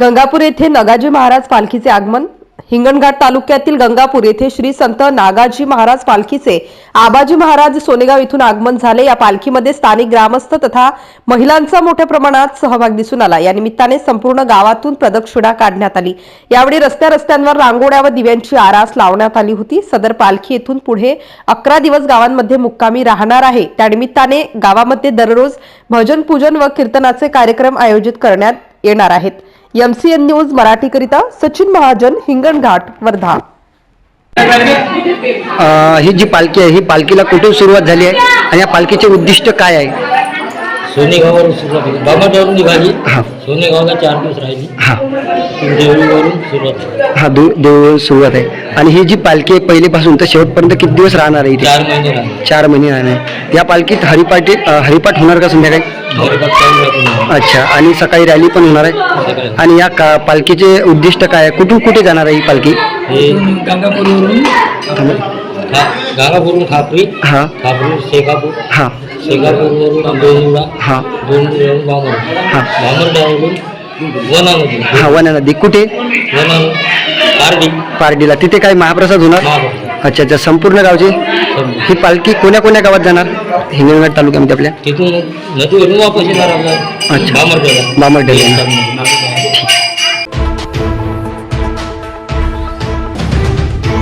गंगापूर येथे नगाजी महाराज पालखीचे आगमन. हिंगणघाट तालुक्यातील गंगापूर येथे श्री संत नागाजी महाराज पालखीचे आबाजी महाराज सोनेगाव इथून आगमन झाले. या पालखीमध्ये स्थानिक ग्रामस्थ तथा महिलांचा मोठ्या प्रमाणात सहभाग दिसून आला. या निमित्ताने संपूर्ण गावातून प्रदक्षिणा काढण्यात आली. यावेळी रस्त्या रस्त्यांवर रांगोळ्या व दिव्यांची आरास लावण्यात आली होती. सदर पालखी येथून पुढे अकरा दिवस गावांमध्ये मुक्कामी राहणार आहे. त्यानिमित्ताने गावामध्ये दररोज भजन पूजन व कीर्तनाचे कार्यक्रम आयोजित करण्यात येणार आहेत. एमसीएन न्यूज मराठीकरिता सचिन महाजन हिंगणघाट वर्धा. ही जी पालखी आहे ही पालखीला कुठून सुरुवात झाली आहे आणि या पालखीचे उद्दिष्ट काय आहे? सोनेगाववरून सुरुवात झाली. निघाली. सोनेगावला चार दिवस राहिली. हा. देवळीवरून सुरुवात झाली. हा दू सुरुवात आहे. आणि ही जी पालखी आहे पहिलेपासून तर शेवटपर्यंत किती दिवस राहणार आहे इथे? चार महिने राहिले चार महिने राहणार आहे. या पालखीत हरिपाठी हरिपाठ होणार का संध्याकाळी? अच्छा आणि सकाळी रॅली पण होणार आहे. आणि या का पालखीचे उद्दिष्ट काय आहे? कुठून कुठे जाणार आहे ही पालखी? हे गंगापूरवरून. गंगापूरवरून खापरी हा. खापरी शेकापूर. हा. शेकापूरवरून हा. दोन बामर हा. हा वना नदी कुठे पारडी. पारडीला. तिथे काय महाप्रसाद होणार? अच्छा अच्छा संपूर्ण गावची? ही पालखी कोण्या कोण्या गावात जाणार? हिंगणघाट तालुक्यामध्ये आपल्या? तिथून नदीवरून वापस येणार आपला अच्छा. बामरडेला बामरडेला.